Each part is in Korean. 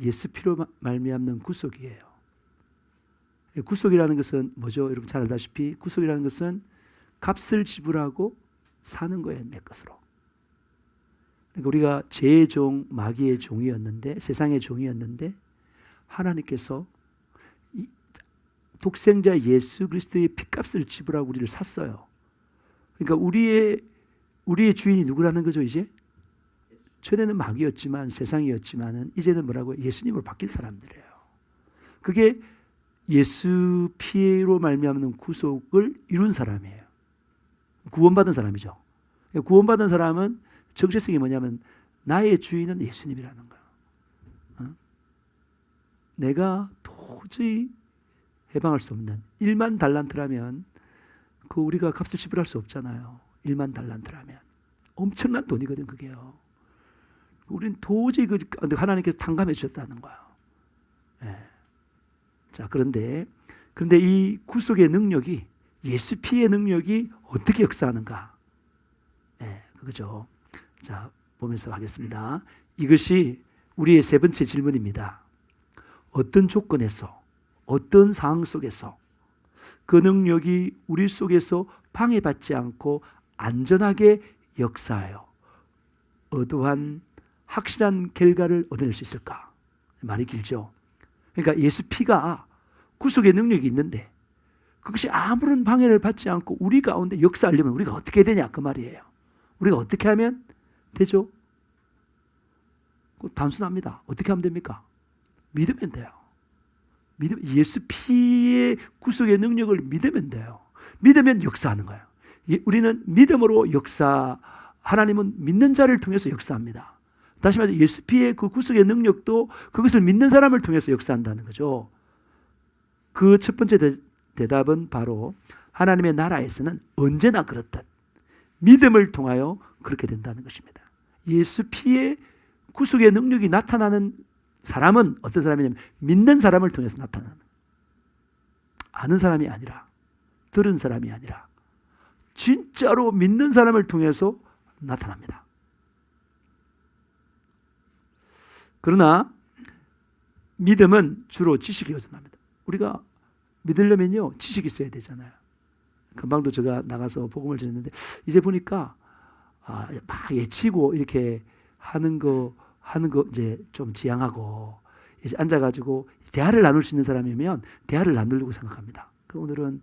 예수 피로 마- 말미암는 구속이에요. 예, 구속이라는 것은 뭐죠? 여러분 잘 알다시피 구속이라는 것은 값을 지불하고 사는 거예요, 내 것으로. 그러니까 우리가 죄의 종, 마귀의 종이었는데 세상의 종이었는데 하나님께서 이 독생자 예수 그리스도의 피값을 지불하고 우리를 샀어요. 그러니까 우리의 우리의 주인이 누구라는 거죠, 이제? 전에는 마귀였지만 세상이었지만은 이제는 뭐라고 예수님으로 바뀐 사람들이에요. 그게 예수 피로 말미암는 구속을 이룬 사람이에요. 구원받은 사람이죠. 구원받은 사람은 정체성이 뭐냐면 나의 주인은 예수님이라는 거예요. 어? 내가 도저히 해방할 수 없는 1만 달란트라면 그 우리가 값을 지불할 수 없잖아요. 1만 달란트라면 엄청난 돈이거든 그게요. 우린 도저히 그 하나님께서 탕감해 주셨다는 거예요. 예. 자 그런데 그런데 이 구속의 능력이 예수 피의 능력이 어떻게 역사하는가? 예, 그거죠. 자 보면서 하겠습니다. 이것이 우리의 세 번째 질문입니다. 어떤 조건에서 어떤 상황 속에서 그 능력이 우리 속에서 방해받지 않고 안전하게 역사하여 어떠한 확실한 결과를 얻어낼 수 있을까? 말이 길죠. 그러니까 예수 피가 구속의 능력이 있는데 그것이 아무런 방해를 받지 않고 우리 가운데 역사하려면 우리가 어떻게 되냐 그 말이에요. 우리가 어떻게 하면 되죠? 단순합니다. 어떻게 하면 됩니까? 믿으면 돼요. 믿음, 예수 피의 구속의 능력을 믿으면 돼요. 믿으면 역사하는 거예요. 예, 우리는 믿음으로 역사, 하나님은 믿는 자를 통해서 역사합니다. 다시 말해서 예수 피의 그 구속의 능력도 그것을 믿는 사람을 통해서 역사한다는 거죠. 그 첫 번째 대, 대답은 바로 하나님의 나라에서는 언제나 그렇듯 믿음을 통하여 그렇게 된다는 것입니다. 예수 피의 구속의 능력이 나타나는 사람은 어떤 사람이냐면 믿는 사람을 통해서 나타나는 아는 사람이 아니라 들은 사람이 아니라 진짜로 믿는 사람을 통해서 나타납니다. 그러나 믿음은 주로 지식이 요전합니다. 우리가 믿으려면요 지식이 있어야 되잖아요. 금방도 제가 나가서 복음을 전했는데 이제 보니까 아, 막 예치고 이렇게 하는 거 하는 거 이제 좀 지양하고 이제 앉아가지고 대화를 나눌 수 있는 사람이면 대화를 나누려고 생각합니다. 그 오늘은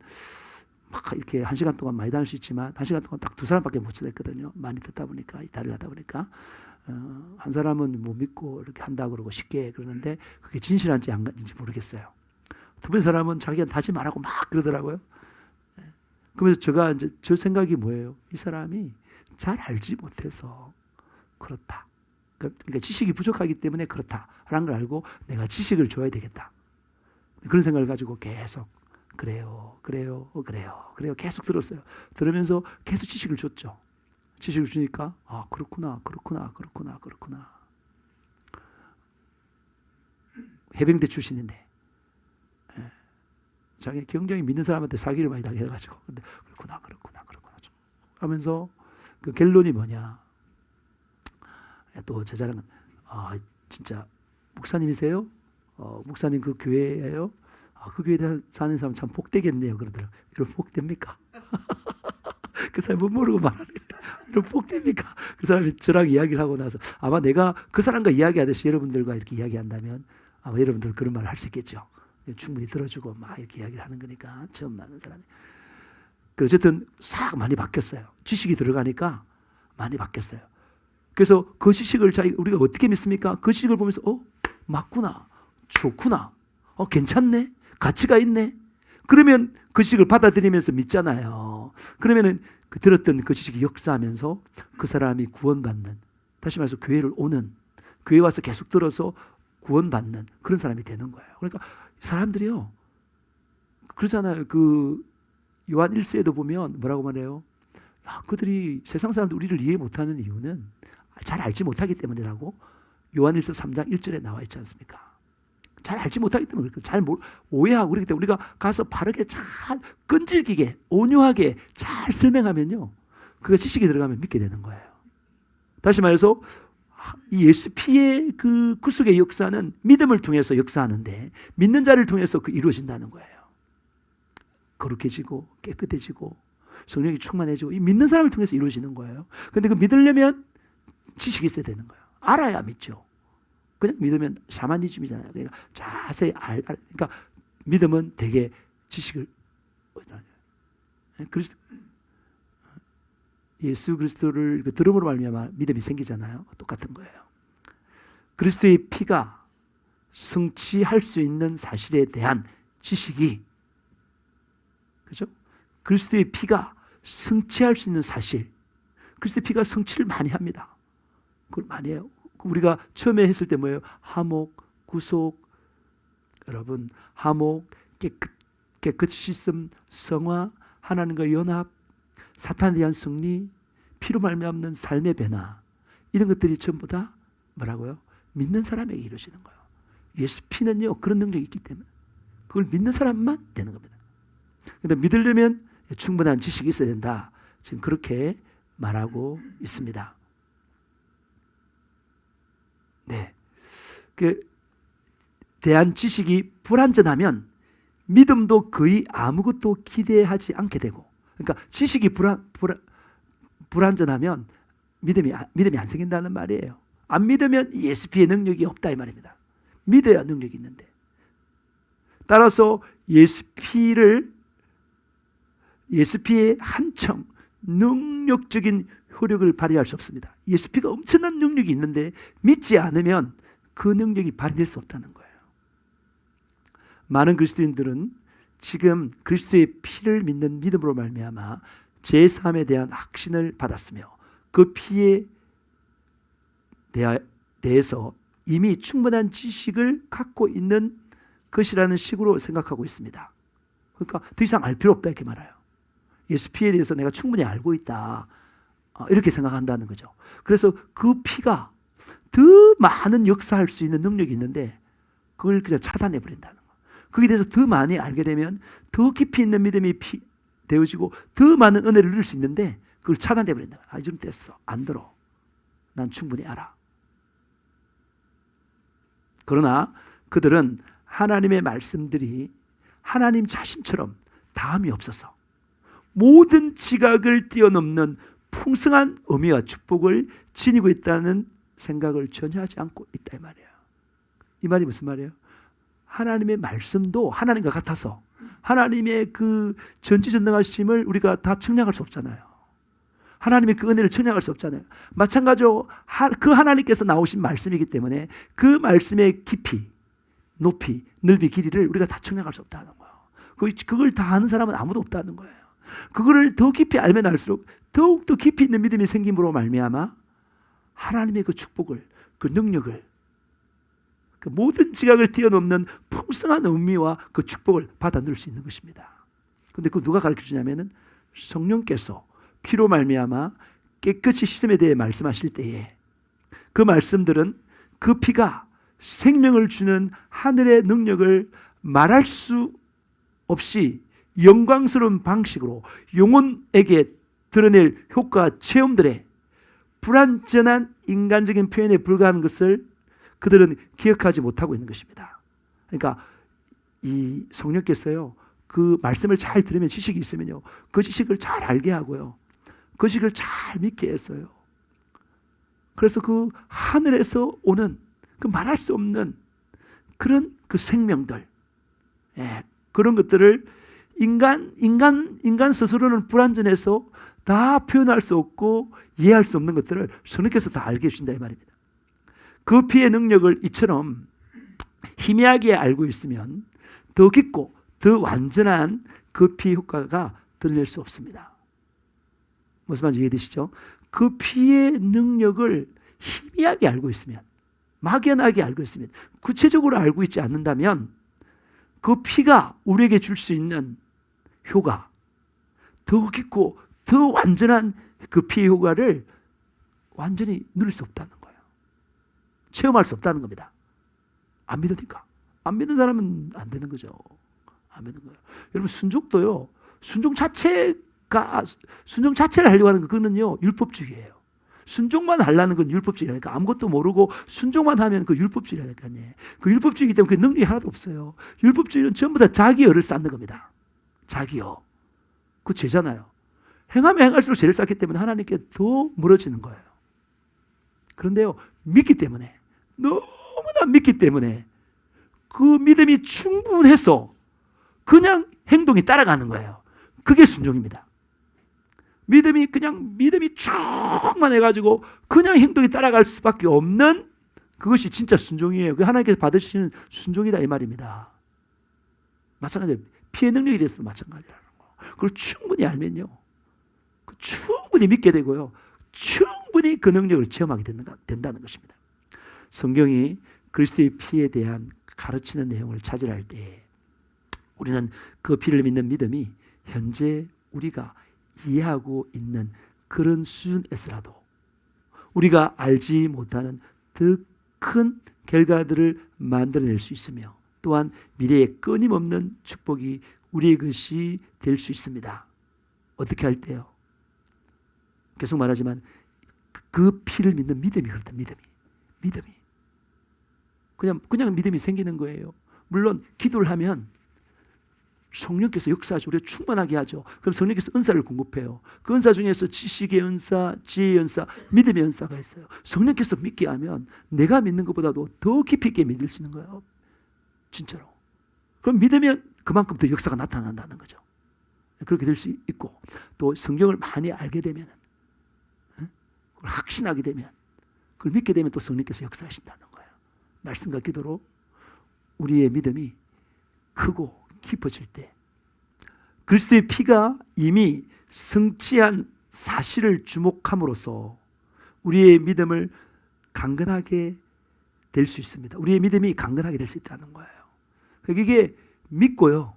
막 이렇게 한 시간 동안 많이 다닐 수 있지만 한 시간 동안 딱 두 사람밖에 못 지냈거든요. 많이 듣다 보니까 대화를 하다 보니까 어, 한 사람은 못 믿고 이렇게 한다 그러고 쉽게 그러는데 그게 진실한지 안인지 모르겠어요. 두 번째 사람은 자기가 다시 말하고 막 그러더라고요. 예. 그러면서 제가 이제 저 생각이 뭐예요? 이 사람이 잘 알지 못해서 그렇다. 그러니까 지식이 부족하기 때문에 그렇다라는 걸 알고 내가 지식을 줘야 되겠다. 그런 생각을 가지고 계속 그래요, 그래요, 어, 그래요, 그래요. 계속 들었어요. 들으면서 계속 지식을 줬죠. 지식을 주니까 아 그렇구나, 그렇구나, 그렇구나, 그렇구나. 해병대 출신인데 예. 자기 굉장히 믿는 사람한테 사기를 많이 당해가지고 근데 그렇구나, 그렇구나, 그렇구나 하면서 그 결론이 뭐냐? 또 제자랑은 아 진짜 목사님이세요? 어, 목사님 그 교회예요? 아, 그 교회에 사는 사람 참 복되겠네요. 그러더라고요. 이런 복됩니까? 그 사람이 못 모르고 말하는 이런 복됩니까? 그 사람이 저랑 이야기를 하고 나서 아마 내가 그 사람과 이야기하듯이 여러분들과 이렇게 이야기한다면 아마 여러분들 그런 말을 할 수 있겠죠. 충분히 들어주고 막 이렇게 이야기를 하는 거니까 처음 만난 사람이. 그 어쨌든 싹 많이 바뀌었어요. 지식이 들어가니까 많이 바뀌었어요. 그래서 그 지식을 자기 우리가 어떻게 믿습니까? 그 지식을 보면서 어 맞구나, 좋구나, 어 괜찮네, 가치가 있네. 그러면 그 지식을 받아들이면서 믿잖아요. 그러면은 그 들었던 그 지식이 역사하면서 그 사람이 구원받는, 다시 말해서 교회를 오는, 교회 와서 계속 들어서 구원받는 그런 사람이 되는 거예요. 그러니까 사람들이요, 그러잖아요. 그 요한 1세에도 보면 뭐라고 말해요? 야, 그들이 세상 사람들 우리를 이해 못하는 이유는 잘 알지 못하기 때문이라고 요한일서 3장 1절에 나와 있지 않습니까? 잘 알지 못하기 때문에 잘 모- 오해하고 그렇기 때문에 우리가 가서 바르게 잘 끈질기게 온유하게 잘 설명하면요. 그가 지식이 들어가면 믿게 되는 거예요. 다시 말해서 이 예수 피의 그 구속의 역사는 믿음을 통해서 역사하는데 믿는 자를 통해서 그 이루어진다는 거예요. 거룩해지고 깨끗해지고 성령이 충만해지고 이 믿는 사람을 통해서 이루어지는 거예요. 근데 그 믿으려면 지식이 있어야 되는 거예요. 알아야 믿죠. 그냥 믿으면 샤머니즘이잖아요. 그러니까 자세히 알, 알 그러니까 믿음은 되게 지식을 그리스도 예수 그리스도를 그 들음으로 말미암아 믿음이 생기잖아요. 똑같은 거예요. 그리스도의 피가 성취할 수 있는 사실에 대한 지식이 그죠? 그리스도의 피가 성취할 수 있는 사실. 그리스도의 피가 성취를 많이 합니다. 그걸 많이 해요. 우리가 처음에 했을 때 뭐예요? 하목, 구속, 여러분, 하목, 깨끗, 깨끗이 씻음, 성화, 하나님과 연합, 사탄에 대한 승리, 피로 말미암는 삶의 변화, 이런 것들이 전부 다 뭐라고요? 믿는 사람에게 이루어지는 거예요. 예수 피는요, 그런 능력이 있기 때문에. 그걸 믿는 사람만 되는 겁니다. 근데 믿으려면 충분한 지식이 있어야 된다. 지금 그렇게 말하고 있습니다. 네. 그, 대한 지식이 불완전하면 믿음도 거의 아무것도 기대하지 않게 되고, 그러니까 지식이 불안, 불안, 불완전하면 믿음이, 믿음이 안 생긴다는 말이에요. 안 믿으면 예수피의 능력이 없다 이 말입니다. 믿어야 능력이 있는데. 따라서 예수피를 예수피의 한청 능력적인 효력을 발휘할 수 없습니다. 예수피가 엄청난 능력이 있는데 믿지 않으면 그 능력이 발휘될 수 없다는 거예요. 많은 그리스도인들은 지금 그리스도의 피를 믿는 믿음으로 말미암아 제 삶에 대한 확신을 받았으며 그 피에 대해서 이미 충분한 지식을 갖고 있는 것이라는 식으로 생각하고 있습니다. 그러니까 더 이상 알 필요 없다 이렇게 말해요. 예수 피에 대해서 내가 충분히 알고 있다. 어, 이렇게 생각한다는 거죠. 그래서 그 피가 더 많은 역사할 수 있는 능력이 있는데 그걸 그냥 차단해 버린다는 거. 거기에 대해서 더 많이 알게 되면 더 깊이 있는 믿음이 피, 되어지고 더 많은 은혜를 누릴 수 있는데 그걸 차단해 버린다. 아, 좀 됐어. 안 들어. 난 충분히 알아. 그러나 그들은 하나님의 말씀들이 하나님 자신처럼 다음이 없어서 모든 지각을 뛰어넘는 풍성한 의미와 축복을 지니고 있다는 생각을 전혀 하지 않고 있다 이 말이에요. 이 말이 무슨 말이에요? 하나님의 말씀도 하나님과 같아서 하나님의 그 전지전능하심을 우리가 다 청량할 수 없잖아요. 하나님의 그 은혜를 청량할 수 없잖아요. 마찬가지로 그 하나님께서 나오신 말씀이기 때문에 그 말씀의 깊이, 높이, 넓이, 길이를 우리가 다 청량할 수 없다는 거예요. 그걸 다 아는 사람은 아무도 없다는 거예요. 그거를 더 깊이 알면 알수록 더욱 더 깊이 있는 믿음이 생김으로 말미암아 하나님의 그 축복을, 그 능력을, 그 모든 지각을 뛰어넘는 풍성한 의미와 그 축복을 받아 누릴 수 있는 것입니다. 근데 그 누가 가르쳐 주냐면은 성령께서 피로 말미암아 깨끗이 씻음에 대해 말씀하실 때에 그 말씀들은 그 피가 생명을 주는 하늘의 능력을 말할 수 없이 영광스러운 방식으로 영혼에게 드러낼 효과 체험들에 불완전한 인간적인 표현에 불과한 것을 그들은 기억하지 못하고 있는 것입니다. 그러니까 이 성령께서요 그 말씀을 잘 들으면 지식이 있으면요 그 지식을 잘 알게 하고요 그 지식을 잘 믿게 했어요. 그래서 그 하늘에서 오는 그 말할 수 없는 그런 그 생명들, 예, 그런 것들을 인간, 인간, 인간 스스로는 불완전해서 다 표현할 수 없고 이해할 수 없는 것들을 성령께서 다 알게 해주신다 이 말입니다. 그 피의 능력을 이처럼 희미하게 알고 있으면 더 깊고 더 완전한 그 피 효과가 드러낼 수 없습니다. 무슨 말인지 이해되시죠? 그 피의 능력을 희미하게 알고 있으면 막연하게 알고 있으면 구체적으로 알고 있지 않는다면 그 피가 우리에게 줄 수 있는 효과, 더 깊고 더 완전한 그 피의 효과를 완전히 누릴 수 없다는 거예요. 체험할 수 없다는 겁니다. 안 믿으니까. 안 믿는 사람은 안 되는 거죠. 안 믿는 거예요. 여러분, 순종도요, 순종 자체가, 순종 자체를 하려고 하는 거, 그거는요, 율법주의예요. 순종만 하려는 건 율법주의라니까 아무것도 모르고 순종만 하면 그 율법주의라니까요. 그 율법주의이기 때문에 그 능력이 하나도 없어요. 율법주의는 전부 다 자기여를 쌓는 겁니다. 자기여. 그 죄잖아요. 행하면 행할수록 죄를 쌓기 때문에 하나님께 더 멀어지는 거예요. 그런데요, 믿기 때문에, 너무나 믿기 때문에 그 믿음이 충분해서 그냥 행동이 따라가는 거예요. 그게 순종입니다. 믿음이 그냥 믿음이 충만해가지고 그냥 행동이 따라갈 수밖에 없는 그것이 진짜 순종이에요. 그 하나님께서 받으시는 순종이다 이 말입니다. 마찬가지로 피해 능력에 대해서도 마찬가지라는 거. 그걸 충분히 알면요, 그 충분히 믿게 되고요, 충분히 그 능력을 체험하게 된다는 것입니다. 성경이 그리스도의 피에 대한 가르치는 내용을 찾으라 할 때, 우리는 그 피를 믿는 믿음이 현재 우리가 이해하고 있는 그런 수준에서라도 우리가 알지 못하는 더 큰 결과들을 만들어낼 수 있으며 또한 미래에 끊임없는 축복이 우리의 것이 될 수 있습니다. 어떻게 할 때요? 계속 말하지만 그 피를 믿는 믿음이 그렇다. 믿음이. 믿음이. 그냥 그냥 믿음이 생기는 거예요. 물론 기도를 하면 성령께서 역사하시고 우리가 충만하게 하죠. 그럼 성령께서 은사를 공급해요. 그 은사 중에서 지식의 은사, 지혜의 은사, 믿음의 은사가 있어요. 성령께서 믿게 하면 내가 믿는 것보다도 더 깊이 있게 믿을 수 있는 거예요. 진짜로. 그럼 믿으면 그만큼 더 역사가 나타난다는 거죠. 그렇게 될 수 있고 또 성경을 많이 알게 되면 확신하게 되면 그걸 믿게 되면 또 성령께서 역사하신다는 거예요. 말씀과 기도로 우리의 믿음이 크고 깊어질 때 그리스도의 피가 이미 성취한 사실을 주목함으로써 우리의 믿음을 강건하게 될 수 있습니다. 우리의 믿음이 강건하게 될 수 있다는 거예요. 이게 믿고요.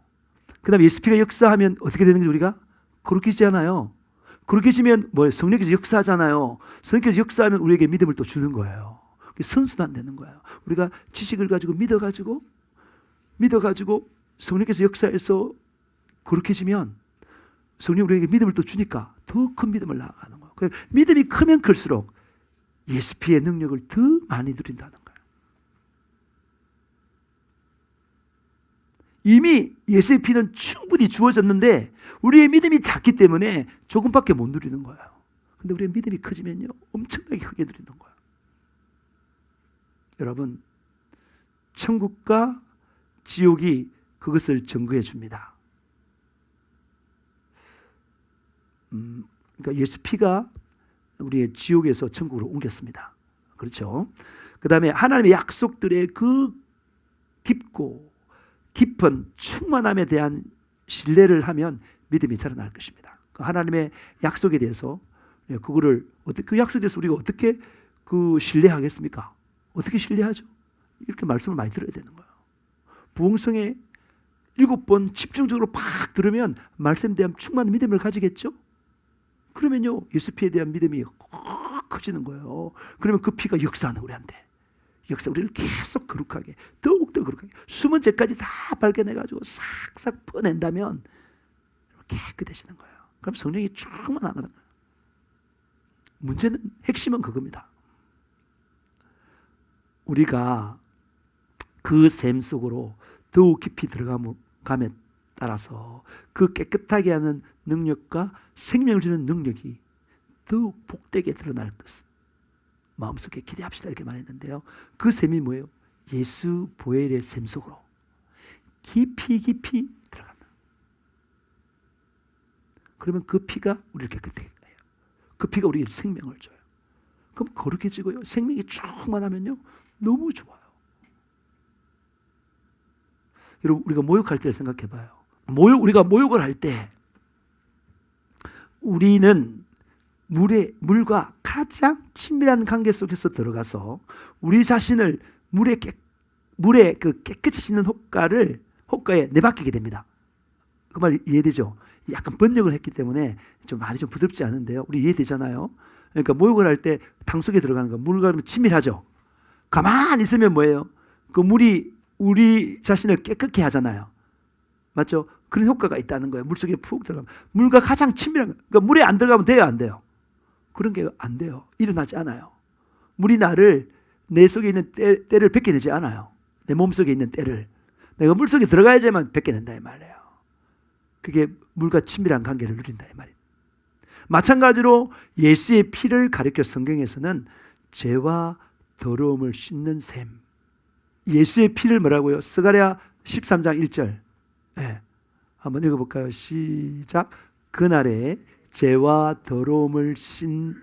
그 다음에 예수 피가 역사하면 어떻게 되는 거죠, 우리가? 거룩해지잖아요. 거룩해지면 뭐 성령께서 역사하잖아요. 성령께서 역사하면 우리에게 믿음을 또 주는 거예요. 선순환 되는 거예요. 우리가 지식을 가지고 믿어가지고, 믿어가지고 성령께서 역사해서 거룩해지면 성령 우리에게 믿음을 또 주니까 더 큰 믿음을 나아가는 거예요. 믿음이 크면 클수록 예수피의 능력을 더 많이 누린다는 거예요. 이미 예수의 피는 충분히 주어졌는데 우리의 믿음이 작기 때문에 조금밖에 못 누리는 거예요. 근데 우리의 믿음이 커지면요. 엄청나게 크게 누리는 거예요. 여러분, 천국과 지옥이 그것을 증거해 줍니다. 음, 그러니까 예수 피가 우리의 지옥에서 천국으로 옮겼습니다. 그렇죠? 그 다음에 하나님의 약속들의 그 깊고 깊은 충만함에 대한 신뢰를 하면 믿음이 자라날 것입니다. 그 하나님의 약속에 대해서 예, 그거를 어떻게 그 약속에 대해서 우리가 어떻게 그 신뢰하겠습니까? 어떻게 신뢰하죠? 이렇게 말씀을 많이 들어야 되는 거예요. 부흥성에 일곱 번 집중적으로 팍 들으면 말씀에 대한 충만한 믿음을 가지겠죠? 그러면요, 예수 피에 대한 믿음이 커지는 거예요. 그러면 그 피가 역사하는 우리한테. 역사 우리를 계속 거룩하게, 더욱더 거룩하게, 숨은 죄까지 다 발견해가지고 싹싹 퍼낸다면 깨끗해지는 거예요. 그럼 성령이 충만하는 거예요. 문제는, 핵심은 그겁니다. 우리가 그샘 속으로 더욱 깊이 들어가면 감에 따라서 그 깨끗하게 하는 능력과 생명을 주는 능력이 더욱 복되게 드러날 것 마음속에 기대합시다 이렇게 말했는데요. 그 셈이 뭐예요? 예수 보혈의 셈 속으로 깊이 깊이 들어간다. 그러면 그 피가 우리를 깨끗하게 해요. 그 피가 우리에게 생명을 줘요. 그럼 거룩해지고요. 생명이 충만하면요. 너무 좋아요. 여러분 우리가 모욕할 때를 생각해 봐요. 모욕 우리가 모욕을 할 때 우리는 물에 물과 가장 친밀한 관계 속에서 들어가서 우리 자신을 물에 깨, 물에 그 깨끗이 씻는 효과를 효과에 내바뀌게 됩니다. 그 말 이해되죠? 약간 번역을 했기 때문에 좀 말이 좀 부드럽지 않은데요. 우리 이해되잖아요. 그러니까 모욕을 할 때 탕 속에 들어가는 거 물과 그러면 친밀하죠. 가만히 있으면 뭐예요? 그 물이 우리 자신을 깨끗게 하잖아요. 맞죠? 그런 효과가 있다는 거예요. 물 속에 푹 들어가면. 물과 가장 친밀한, 그러니까 물에 안 들어가면 돼요, 안 돼요? 그런 게 안 돼요. 일어나지 않아요. 물이 나를 내 속에 있는 때, 때를 벗겨내지 않아요. 내 몸 속에 있는 때를. 내가 물 속에 들어가야지만 벗겨낸다 이 말이에요. 그게 물과 친밀한 관계를 누린다 이 말이에요. 마찬가지로 예수의 피를 가리켜 성경에서는 죄와 더러움을 씻는 셈. 예수의 피를 뭐라고요? 스가랴 13장 1절. 예. 한번 읽어볼까요? 시작. 그날에 죄와 더러움을 씻는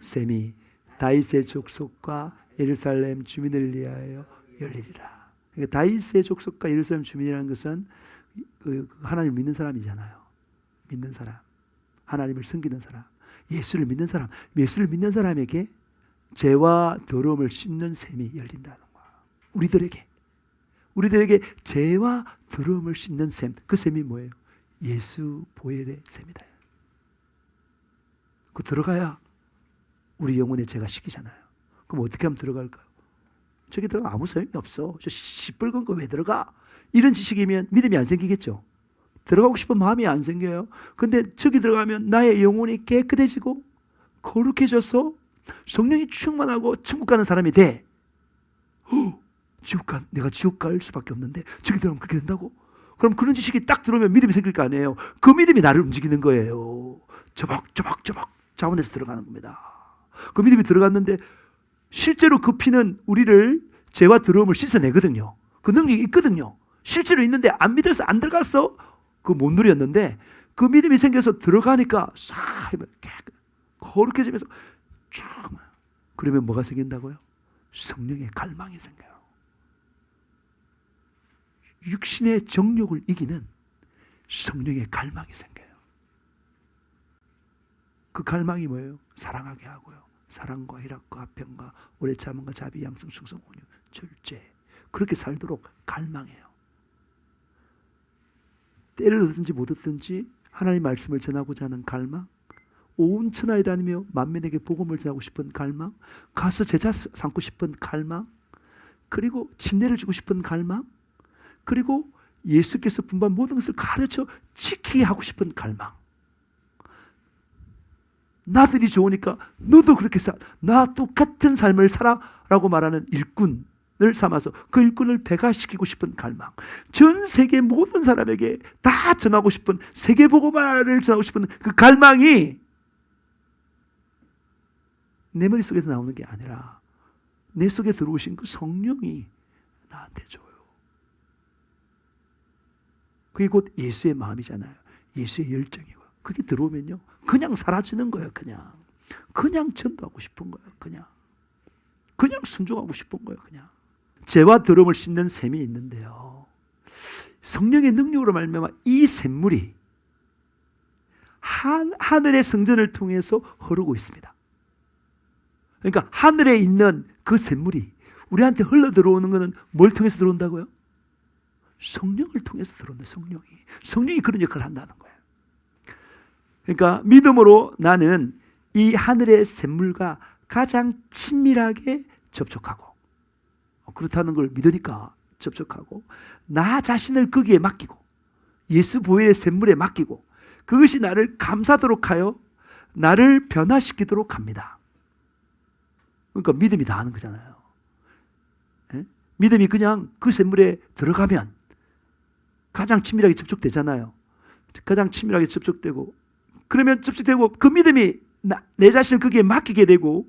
셈이 다윗의 족속과 예루살렘 주민을 위하여 열리리라. 그러니까 다윗의 족속과 예루살렘 주민이라는 것은 그 하나님 믿는 사람이잖아요. 믿는 사람. 하나님을 섬기는 사람. 예수를 믿는 사람. 예수를 믿는 사람에게 죄와 더러움을 씻는 셈이 열린다는 거야. 우리들에게. 우리들에게 죄와 더러움을 씻는 셈. 그 셈이 뭐예요? 예수 보혈의 셈이다. 그 들어가야 우리 영혼의 죄가 씻기잖아요. 그럼 어떻게 하면 들어갈까요? 저기 들어가 아무 소용이 없어. 저 시뻘건 거 왜 들어가? 이런 지식이면 믿음이 안 생기겠죠. 들어가고 싶은 마음이 안 생겨요. 근데 저기 들어가면 나의 영혼이 깨끗해지고 거룩해져서 성령이 충만하고 천국 가는 사람이 돼. 어, 지옥 가, 내가 지옥 갈 수밖에 없는데 저기 들어가면 그렇게 된다고? 그럼 그런 지식이 딱 들어오면 믿음이 생길 거 아니에요. 그 믿음이 나를 움직이는 거예요. 저벅저벅저벅 자원에서 들어가는 겁니다. 그 믿음이 들어갔는데 실제로 그 피는 우리를 죄와 더러움을 씻어내거든요. 그 능력이 있거든요. 실제로 있는데 안 믿어서 안 들어갔어. 그 못 누렸는데 그 믿음이 생겨서 들어가니까 싹 거룩해지면서 쫙 그러면 뭐가 생긴다고요? 성령의 갈망이 생겨요. 육신의 정욕을 이기는 성령의 갈망이 생겨요. 그 갈망이 뭐예요? 사랑하게 하고요. 사랑과 희락과 평과 오래 참음과 자비 양성 충성 온유 절제 그렇게 살도록 갈망해요. 때를 얻든지 못 얻든지 하나님 말씀을 전하고자 하는 갈망 온 천하에 다니며 만민에게 복음을 전하고 싶은 갈망 가서 제자 삼고 싶은 갈망 그리고 침례를 주고 싶은 갈망 그리고 예수께서 분반 모든 것을 가르쳐 지키게 하고 싶은 갈망 나들이 좋으니까 너도 그렇게 살, 나 똑같은 삶을 살아라고 말하는 일꾼 을 삼아서 그 일꾼을 배가시키고 싶은 갈망. 전 세계 모든 사람에게 다 전하고 싶은 세계보고말을 전하고 싶은 그 갈망이 내 머릿속에서 나오는 게 아니라 내 속에 들어오신 그 성령이 나한테 줘요. 그게 곧 예수의 마음이잖아요. 예수의 열정이고. 그게 들어오면요. 그냥 사라지는 거예요, 그냥. 그냥 전도하고 싶은 거예요, 그냥. 그냥 순종하고 싶은 거예요, 그냥. 죄와 더러움을 씻는 셈이 있는데요. 성령의 능력으로 말미암아 이 샘물이 한, 하늘의 성전을 통해서 흐르고 있습니다. 그러니까 하늘에 있는 그 샘물이 우리한테 흘러 들어오는 것은 뭘 통해서 들어온다고요? 성령을 통해서 들어온다, 성령이. 성령이 그런 역할을 한다는 거예요. 그러니까 믿음으로 나는 이 하늘의 샘물과 가장 친밀하게 접촉하고 그렇다는 걸 믿으니까 접촉하고 나 자신을 거기에 맡기고 예수 보혈의 샘물에 맡기고 그것이 나를 감사도록 하여 나를 변화시키도록 합니다. 그러니까 믿음이 다 하는 거잖아요. 예? 믿음이 그냥 그 샘물에 들어가면 가장 친밀하게 접촉되잖아요. 가장 친밀하게 접촉되고 그러면 접촉되고 그 믿음이 나, 내 자신을 거기에 맡기게 되고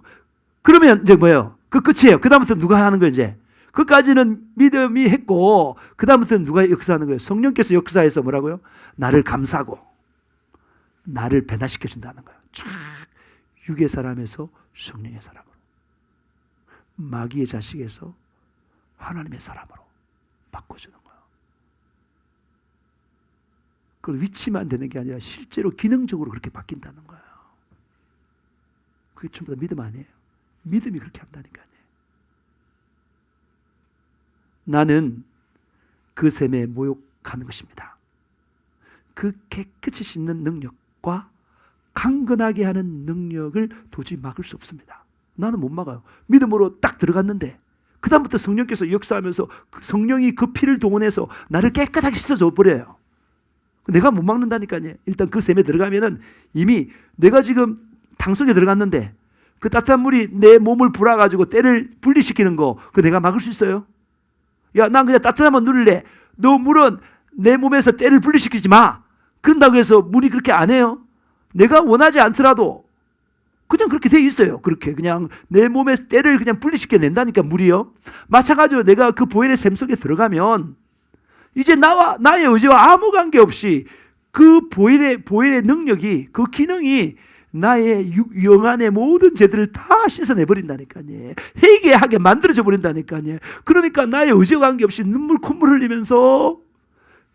그러면 이제 뭐예요? 그 끝이에요. 그다음부터 누가 하는 거예요, 이제? 그까지는 믿음이 했고 그다음부터는 누가 역사하는 거예요? 성령께서 역사해서 뭐라고요? 나를 감싸고 나를 변화시켜 준다는 거예요. 쫙 육의 사람에서 성령의 사람으로 마귀의 자식에서 하나님의 사람으로 바꿔주는 거예요. 그 위치만 되는 게 아니라 실제로 기능적으로 그렇게 바뀐다는 거예요. 그게 전부 다 믿음 아니에요. 믿음이 그렇게 한다니까요. 나는 그 샘에 모욕하는 것입니다. 그 깨끗이 씻는 능력과 강건하게 하는 능력을 도저히 막을 수 없습니다. 나는 못 막아요. 믿음으로 딱 들어갔는데 그다음부터 성령께서 역사하면서 그 성령이 그 피를 동원해서 나를 깨끗하게 씻어줘 버려요. 내가 못 막는다니까요. 일단 그 샘에 들어가면은 이미 내가 지금 탕 속에 들어갔는데 그 따뜻한 물이 내 몸을 불어가지고 때를 분리시키는 거, 그 내가 막을 수 있어요? 야, 난 그냥 따뜻한만 누를래. 너 물은 내 몸에서 때를 분리시키지 마. 그런다고 해서 물이 그렇게 안 해요? 내가 원하지 않더라도 그냥 그렇게 돼 있어요. 그렇게 그냥 내 몸에서 때를 그냥 분리시켜 낸다니까 물이요. 마찬가지로 내가 그 보혈의 샘 속에 들어가면 이제 나와 나의 의지와 아무 관계 없이 그 보혈의 보혈의 능력이 그 기능이 나의 육- 영안의 모든 죄들을 다 씻어내 버린다니까요. 회개하게 만들어져 버린다니까요. 그러니까 나의 의지와 관계없이 눈물 콧물 흘리면서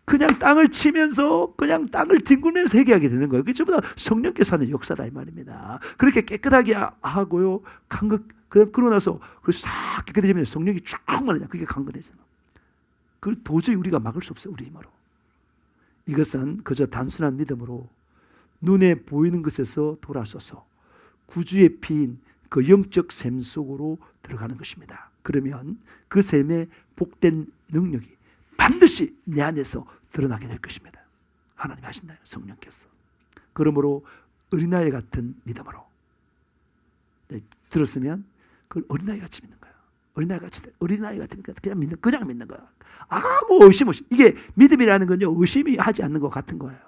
그냥 땅을 치면서 그냥 땅을 뒹굴면서 회개하게 되는 거예요. 그게 전부 다 성령께서 하는 역사다 이 말입니다. 그렇게 깨끗하게 하- 하고요. 그- 그러고 나서 그래서 싹 깨끗해지면 성령이 충만하냐. 그게 강건해지는. 그걸 도저히 우리가 막을 수 없어요. 우리 힘으로. 이것은 그저 단순한 믿음으로 눈에 보이는 것에서 돌아서서 구주의 피인 그 영적 샘 속으로 들어가는 것입니다. 그러면 그 샘의 복된 능력이 반드시 내 안에서 드러나게 될 것입니다. 하나님 하신다요. 성령께서. 그러므로 어린아이 같은 믿음으로 네, 들었으면 그걸 어린아이 같이 믿는 거야. 어린아이 같이 어린아이 거 그냥 믿는 그냥 믿는 거야. 아무 의심 없이 이게 믿음이라는 건요 의심이 하지 않는 것 같은 거예요.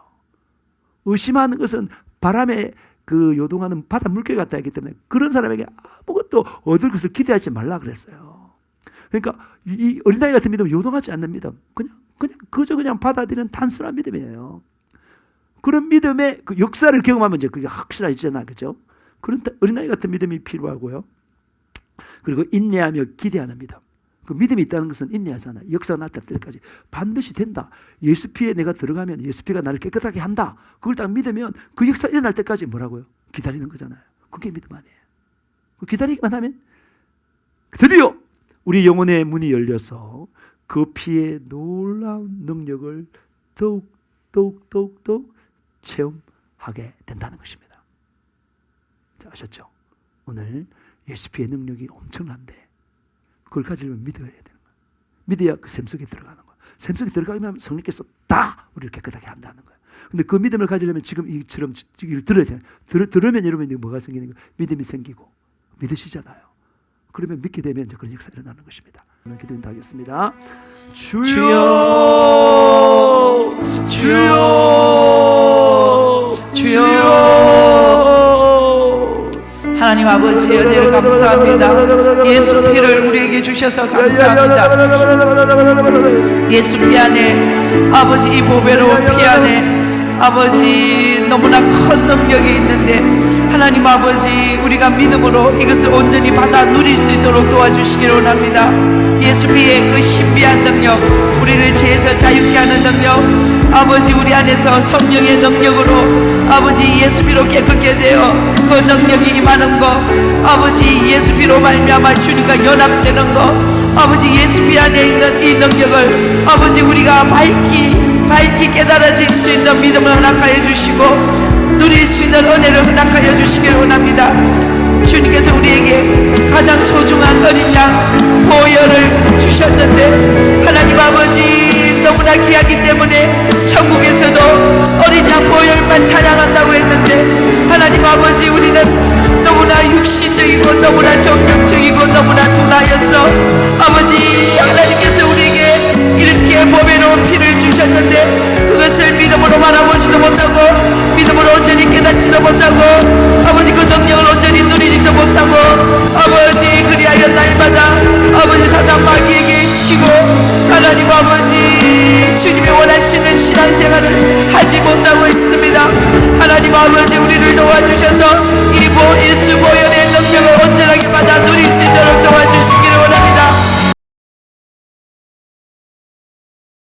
의심하는 것은 바람에 그 요동하는 바다 물결 같다 했기 때문에 그런 사람에게 아무것도 얻을 것을 기대하지 말라 그랬어요. 그러니까 이- 이 어린아이 같은 믿음은 요동하지 않는 믿음. 그냥 그냥 그저 그냥 받아들이는 단순한 믿음이에요. 그런 믿음의 그 역사를 경험하면 이제 그게 확실해지잖아. 그죠? 그런 다- 어린아이 같은 믿음이 필요하고요. 그리고 인내하며 기대하는 믿음. 그 믿음이 있다는 것은 인내하잖아. 역사가 나타날 때까지 반드시 된다. 예수 피에 내가 들어가면 예수 피가 나를 깨끗하게 한다. 그걸 딱 믿으면 그 역사 일어날 때까지 뭐라고요? 기다리는 거잖아요. 그게 믿음 아니에요. 그 기다리기만 하면 드디어 우리 영혼의 문이 열려서 그 피의 놀라운 능력을 더욱 더욱 더욱 더욱 체험하게 된다는 것입니다. 자, 아셨죠? 오늘 예수 피의 능력이 엄청난데 그걸 가지려면 믿어야 되는 거예요. 믿어야 그 샘 속에 들어가는 거예요. 샘 속에 들어가면 성령께서 다 우리를 깨끗하게 한다는 거예요. 근데 그 믿음을 가지려면 지금 이처럼 이걸 들어야 돼요. 들, 들으면 여러분이 뭐가 생기는 거예요? 믿음이 생기고 믿으시잖아요. 그러면 믿게 되면 이제 그런 역사 일어나는 것입니다. 오늘 기도 인도하겠습니다. 주여, 주여, 주여. 하나님 아버지 은혜를 감사합니다. 예수 피를 우리에게 주셔서 감사합니다. 예수 피 안에 아버지 이 보배로 피 안에 아버지 너무나 큰 능력이 있는데 하나님 아버지 우리가 믿음으로 이것을 온전히 받아 누릴 수 있도록 도와주시기를 원합니다. 예수 피의 그 신비한 능력 우리를 죄에서 자유케 하는 능력 아버지 우리 안에서 성령의 능력으로 아버지 예수 피로 깨끗게 되어 그 능력이 임하는 것 아버지 예수 피로 말미암아 주님과 연합되는 것 아버지 예수 피 안에 있는 이 능력을 아버지 우리가 밝히 밝히 깨달아질 수 있는 믿음을 허락하여 주시고 누릴 수 있는 은혜를 허락하여 주시길 원합니다. 주님께서 우리에게 가장 소중한 어린 양 보혈을 주셨는데 하나님 아버지 너무나 귀하기 때문에 천국에서도 어린 양 보혈만 찬양한다고 했는데 하나님 아버지 우리는 너무나 육신적이고 너무나 정력적이고 너무나 둔하였어 아버지 하나님께서 우리에게 이렇게 보배로운 피를 주셨는데 그것을 믿음으로 바라보지도 못하고 믿음으로 온전히 깨닫지도 못하고 아버지 그 능력을 온전히 누리지도 못하고 아버지 그리하여 날마다 아버지 사단 마귀에게 치고 하나님 아버지 주님이 원하시는 신앙생활을 하지 못하고 있습니다. 하나님 아버지 우리를 도와주셔서 이보 예수 보혈의 능력을 온전하게 받아 누리